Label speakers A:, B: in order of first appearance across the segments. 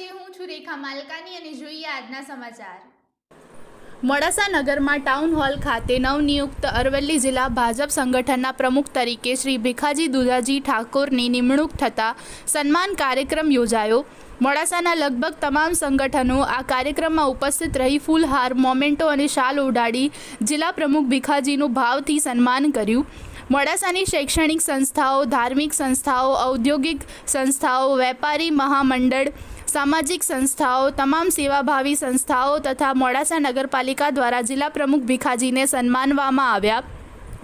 A: છીએ હું છું રેખા માલકાની અને જોઈએ આજના સમાચાર.
B: મોડાસા નગરમાં ટાઉન હોલ ખાતે નવનિયુક્ત અરવલ્લી જિલ્લા ભાજપ સંગઠનના પ્રમુખ તરીકે શ્રી ભીખાજી દુધાજી ઠાકોરની નિમણૂક થતાં સન્માન કાર્યક્રમ યોજાયો. મોડાસાના લગભગ તમામ સંગઠનો આ કાર્યક્રમમાં ઉપસ્થિત રહી ફૂલહાર મોમેન્ટો અને શાલ ઉડાડી જિલ્લા પ્રમુખ ભીખાજીનું ભાવથી સન્માન કર્યું. મોડાસાની શૈક્ષણિક સંસ્થાઓ, ધાર્મિક સંસ્થાઓ, ઔદ્યોગિક સંસ્થાઓ, વેપારી મહામંડળ સામાજિક સંસ્થાઓ, તમામ સેવાભાવી સંસ્થાઓ તથા મોડાસા નગરપાલિકા દ્વારા જિલ્લા પ્રમુખ ભીખાજીને સન્માનવામાં આવ્યા.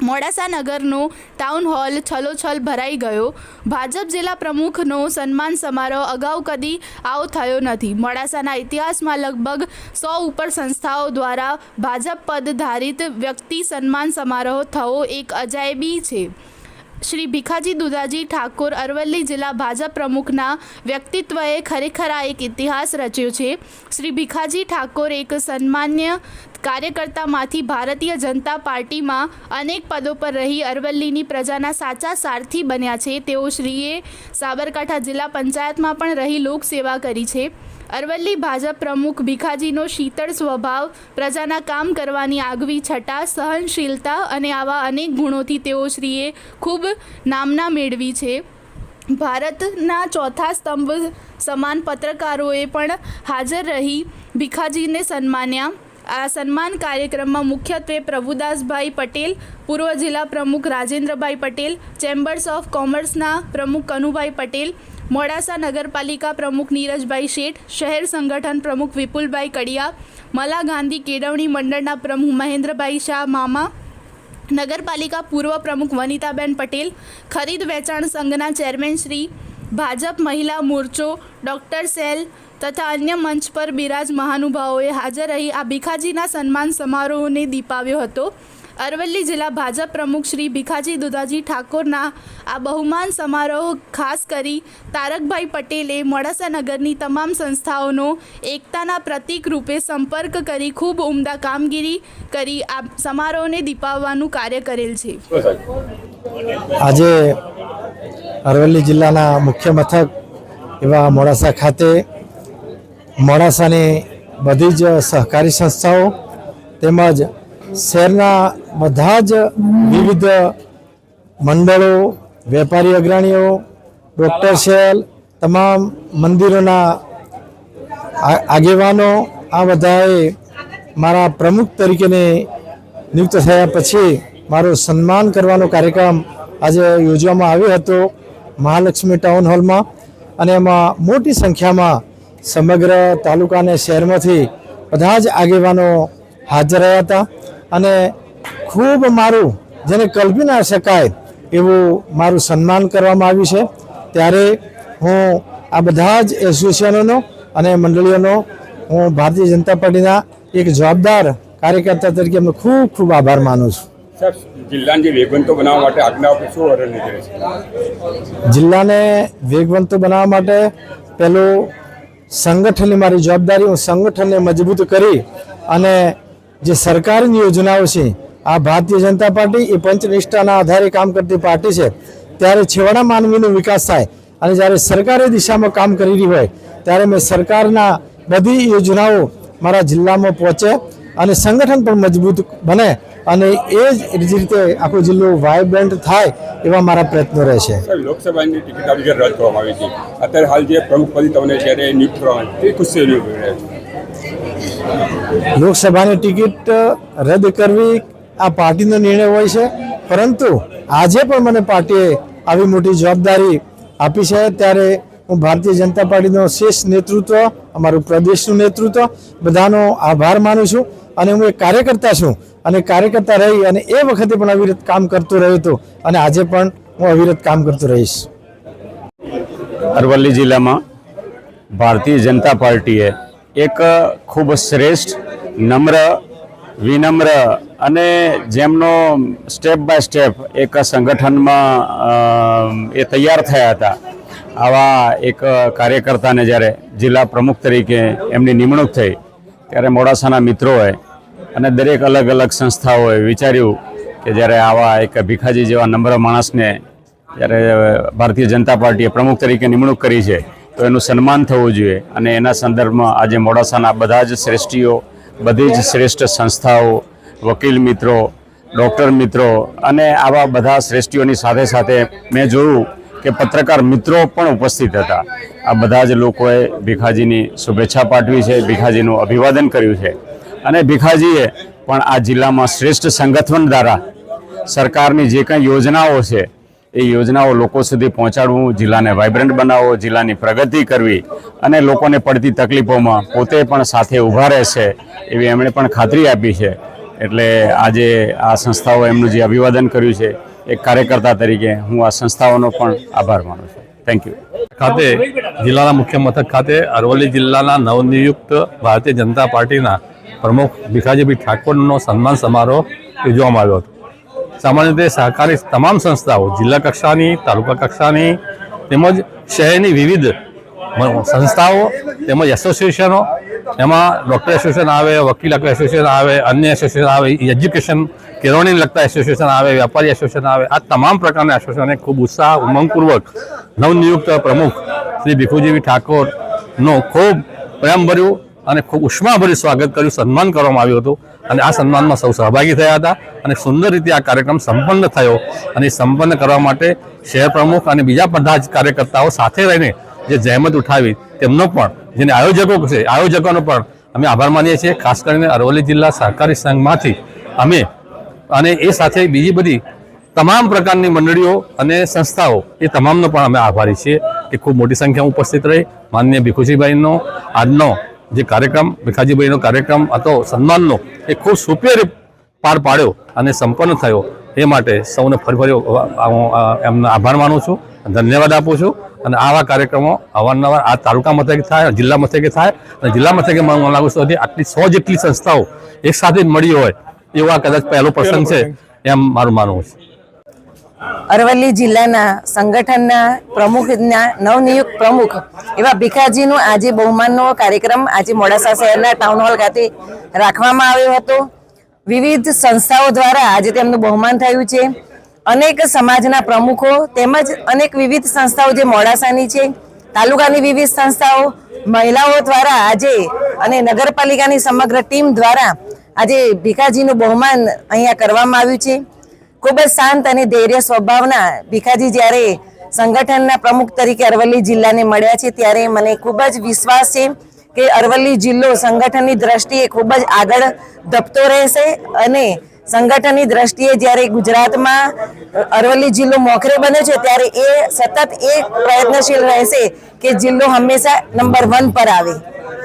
B: મોડાસા નગરનો ટાઉન હોલ છલોછલ ભરાઈ ગયો. ભાજપ જિલ્લા પ્રમુખનો સન્માન સમારોહ અગાઉ કદી આવો થયો નથી. મોડાસાના ઇતિહાસમાં લગભગ સો ઉપર સંસ્થાઓ દ્વારા ભાજપ પદ ધારિત વ્યક્તિ સન્માન સમારોહ થવો એક અજાયબી છે. શ્રી ભીખાજી દુધાજી ઠાકોર અરવલ્લી જિલ્લા ભાજપ પ્રમુખના વ્યક્તિત્વએ ખરેખર આ એક ઇતિહાસ રચ્યો છે. શ્રી ભીખાજી ઠાકોર એક સન્માન્ય કાર્યકર્તામાંથી ભારતીય જનતા પાર્ટીમાં અનેક પદો પર રહી અરવલ્લીની પ્રજાના સાચા સારથી બન્યા છે. તેઓ શ્રીએ સાબરકાંઠા જિલ્લા પંચાયતમાં પણ રહી લોકસેવા કરી છે. અરવલ્લી ભાજપ પ્રમુખ ભીખાજીનો શીતળ સ્વભાવ, પ્રજાના કામ કરવાની આગવી છટા, સહનશીલતા અને આવા અનેક ગુણોથી તેઓ શ્રીએ ખૂબ નામના મેળવી છે. ભારતના ચોથા સ્તંભ સમાન પત્રકારોએ પણ હાજર રહી ભીખાજીને સન્માન્યા. આ સન્માન કાર્યક્રમમાં મુખ્યત્વે પ્રભુદાસભાઈ પટેલ, પૂર્વ જિલ્લા પ્રમુખ રાજેન્દ્રભાઈ પટેલ, ચેમ્બર્સ ઓફ કોમર્સના પ્રમુખ કનુભાઈ પટેલ, મોડાસા નગરપાલિકા પ્રમુખ નીરજભાઈ શેઠ, શહેર સંગઠન પ્રમુખ વિપુલભાઈ કડિયા, મલા ગાંધી કેળવણી મંડળના પ્રમુખ મહેન્દ્રભાઈ શાહ મામા, નગરપાલિકા પૂર્વ પ્રમુખ વનિતાબેન પટેલ, ખરીદ વેચાણ સંઘના ચેરમેન શ્રી ભાજપ મહિલા મોરચો, ડૉક્ટર સેલ તથા અન્ય મંચ પર બિરાજ મહાનુભાવોએ હાજર રહી આ ભીખાજીના સન્માન સમારોહને દીપાવ્યો હતો. અરવલ્લી જિલ્લા ભાજપ પ્રમુખ શ્રી ભીખાજી દુધાજી ઠાકોરના આ બહુમાન સમારોહ ખાસ કરી તારકભાઈ પટેલે મોડાસા નગરની તમામ સંસ્થાઓનો એકતાના પ્રતીક રૂપે સંપર્ક કરી ખૂબ ઉમદા કામગીરી કરી આ સમારોહને દીપાવવાનું કાર્ય કરેલ છે.
C: આજે અરવલ્લી જિલ્લાના મુખ્ય મથક એવા મોડાસા ખાતે. મોડાસાની બધી જ સહકારી સંસ્થાઓ તેમજ શહેરના બધા જ વિવિધ મંડળો, વેપારી અગ્રણીઓ, ડૉક્ટર શેલ, તમામ મંદિરોના આગેવાનો આ બધાએ મારા પ્રમુખ તરીકેને નિયુક્ત થયા પછી મારો સન્માન કરવાનો કાર્યક્રમ આજે યોજવામાં આવ્યો હતો. મહાલક્ષ્મી ટાઉન હોલમાં અને એમાં મોટી સંખ્યામાં સમગ્ર તાલુકા અને શહેરમાંથી બધા જ આગેવાનો હાજર રહ્યા હતા. અને ખૂબ મારું, જેને કલ્પી ના શકાય, એવું મારું સન્માન કરવામાં આવ્યું છે. ત્યારે હું આ બધા જ એસોસિએશનોનો અને મંડળીઓનો, હું ભારતીય જનતા પાર્ટીના એક જવાબદાર કાર્યકર્તા તરીકે એમનો ખૂબ ખૂબ આભાર માનું છું.
D: જિલ્લાને વેગવંતો બનાવવા માટે
C: પેલું સંગઠનની મારી જવાબદારી, હું સંગઠનને મજબૂત કરી અને જે સરકારની યોજનાઓ છે, આ ભારતીય જનતા પાર્ટી એ પંચનિષ્ઠાના આધારે કામ કરતી પાર્ટી છે, ત્યારે છેવાડા માનવીનો વિકાસ થાય અને જ્યારે સરકારી દિશામાં કામ કરી રહી હોય, ત્યારે મેં સરકારના બધી યોજનાઓ મારા જિલ્લામાં પહોંચે અને સંગઠન પણ મજબૂત બને અને એ જ રીતે આખો જિલ્લો વાઇબ્રન્ટ થાય એવા મારા પ્રયત્નો રહેશે
D: લોકસભાની ટિકિટ આવી રદ કરવામાં આવી હતી અત્યારે હાલ જે પ્રમુખ પદ તમને જ્યારે નિયુક્ત કરવામાં એ ખુશી
C: લોકસભાની ટિકિટ રદ કરવી આ પાર્ટીનો નિર્ણય હોય છે પરંતુ આજે પણ મને પાર્ટીએ આવી મોટી જવાબદારી આપી છે ત્યારે હું ભારતીય જનતા પાર્ટીનો શેષ નેતૃત્વ અમારું પ્રદેશનું નેતૃત્વ બધાનો આભાર માનું છું. અને હું એક કાર્યકર્તા છું અને કાર્યકર્તા રહી અને એ વખતે પણ અવિરત કામ કરતો રહ્યો હતો અને આજે પણ હું અવિરત કામ કરતો રહીશ.
E: અરવલ્લી જિલ્લામાં ભારતીય જનતા પાર્ટીએ એક ખૂબ શ્રેષ્ઠ, નમ્ર, વિનમ્ર અને જેમનો સ્ટેપ બાય સ્ટેપ એક સંગઠનમાં એ તૈયાર થયા હતા, આવા એક કાર્યકર્તાને જ્યારે જિલ્લા પ્રમુખ તરીકે એમની નિમણૂક થઈ, ત્યારે મોડાસાના મિત્રોએ અને દરેક અલગ અલગ સંસ્થાઓએ વિચાર્યું કે જ્યારે આવા એક ભીખાજી જેવા નમ્ર માણસને જ્યારે ભારતીય જનતા પાર્ટીએ પ્રમુખ તરીકે નિમણૂક કરી છે, તો એનું સન્માન થવું જોઈએ અને એના સંદર્ભમાં આજે મોડાસાના બધા જ શ્રેષ્ઠીઓ, બધી જ શ્રેષ્ઠ સંસ્થાઓ, વકીલ મિત્રો, ડૉક્ટર મિત્રો અને આવા બધા શ્રેષ્ઠીઓની સાથે સાથે મેં જોયું કે પત્રકાર મિત્રો પણ ઉપસ્થિત હતા. આ બધા જ લોકોએ ભીખાજીની શુભેચ્છા પાઠવી છે, ભીખાજીનું અભિવાદન કર્યું છે. અને ભીખાજીએ પણ આ જિલ્લામાં શ્રેષ્ઠ સંગઠન દ્વારા સરકારની જે કંઈ યોજનાઓ છે, એ યોજનાઓ લોકો સુધી પહોંચાડવું, જિલ્લાને વાઇબ્રન્ટ બનાવવો, જિલ્લાની પ્રગતિ કરવી અને લોકોને પડતી તકલીફોમાં પોતે પણ સાથે ઊભા રહેશે એવી એમણે પણ ખાતરી આપી છે. એટલે આજે આ સંસ્થાઓ એમનું જે અભિવાદન કર્યું છે એક કાર્યકર્તા તરીકે હું આ સંસ્થાઓનો પણ આભાર માનું છું. થેન્ક યુ
F: ખાતે, જિલ્લાના મુખ્ય મથક ખાતે અરવલ્લી જિલ્લાના નવનિયુક્ત ભારતીય જનતા પાર્ટીના પ્રમુખ ભીખાજીભાઈ ઠાકોરનો સન્માન સમારોહ યોજવામાં આવ્યો હતો. સામાન્ય રીતે સહકારી તમામ સંસ્થાઓ, જિલ્લા કક્ષાની, તાલુકા કક્ષાની તેમજ શહેરની વિવિધ સંસ્થાઓ તેમજ એસોસિએશનો, એમાં ડૉક્ટર એસોસિએશન આવે, વકીલ એસોસિએશન આવે, અન્ય એસોસિએશન આવે, એજ્યુકેશન કેળવણીને લગતા એસોસિએશન આવે વેપારી એસોસિએશન આવે, આ તમામ પ્રકારના એસોસિએશને ખૂબ ઉત્સાહ, ઉમંગપૂર્વક નવનિયુક્ત પ્રમુખ શ્રી ભીખુજીવી ઠાકોરનો ખૂબ પ્રેમભર્યું અને ખૂબ ઉષ્માભરી સ્વાગત કર્યું, સન્માન કરવામાં આવ્યું હતું. અને આ સન્માનમાં સૌ સહભાગી થયા હતા અને સુંદર રીતે આ કાર્યક્રમ સંપન્ન થયો. અને સંપન્ન કરવા માટે શહેર પ્રમુખ અને બીજા બધા જ કાર્યકર્તાઓ સાથે રહીને જે જહેમત ઉઠાવી, તેમનો પણ, જેને આયોજકો છે, આયોજકોનો પણ અમે આભાર માનીએ છીએ. ખાસ કરીને અરવલ્લી જિલ્લા સહકારી સંઘમાંથી અમે અને એ સાથે બીજી બધી તમામ પ્રકારની મંડળીઓ અને સંસ્થાઓ, એ તમામનો પણ અમે આભારી છીએ કે ખૂબ મોટી સંખ્યામાં ઉપસ્થિત રહી. માનનીય ભીખુજીભાઈનો, આજનો જે કાર્યક્રમ ભીખાજીભાઈનો કાર્યક્રમ હતો સન્માનનો એ ખૂબ સુપેર પાર પાડ્યો અને સંપન્ન થયો. એ માટે સૌને ફરી ફરી હું એમનો આભાર માનું છું ધન્યવાદ આપું છું. અને આવા કાર્યક્રમો અવારનવાર આ તાલુકા મથકે થાય જિલ્લા મથકે થાય અને જિલ્લા મથકે મને લાગુ સુધી આટલી સો જેટલી સંસ્થાઓ એક સાથે જ મળી હોય એવો કદાચ પહેલો પ્રસંગ છે. એમ મારું માનવું છે.
G: અરવલ્લી જિલ્લાના સંગઠનના પ્રમુખના નવનિયુક્ત પ્રમુખ એવા ભીખાજીનું આજે બહુમાનનો કાર્યક્રમ આજે મોડાસા શહેરના ટાઉન હોલ ખાતે રાખવામાં આવ્યો હતો. વિવિધ સંસ્થાઓ દ્વારા આજે તેમનું બહુમાન થયું છે. અનેક સમાજના પ્રમુખો તેમજ અનેક વિવિધ સંસ્થાઓ જે મોડાસાની છે, તાલુકાની વિવિધ સંસ્થાઓ, મહિલાઓ દ્વારા આજે અને નગરપાલિકાની સમગ્ર ટીમ દ્વારા આજે ભીખાજીનું બહુમાન અહીંયા કરવામાં આવ્યું છે. ખૂબ જ શાંત અને ધૈર્ય સ્વભાવના ભીખાજી જ્યારે સંગઠનના પ્રમુખ તરીકે અરવલ્લી જિલ્લાને મળ્યા છે, ત્યારે મને ખૂબ જ વિશ્વાસ છે કે અરવલ્લી જિલ્લો સંગઠનની દ્રષ્ટિએ ખૂબ જ આગળ ધપતો રહેશે અને સંગઠનની દ્રષ્ટિએ જ્યારે ગુજરાતમાં અરવલ્લી જિલ્લો મોખરે બને છે, ત્યારે એ સતત એ પ્રયત્નશીલ રહેશે કે જિલ્લો હંમેશા નંબર વન પર આવે.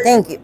G: Thank you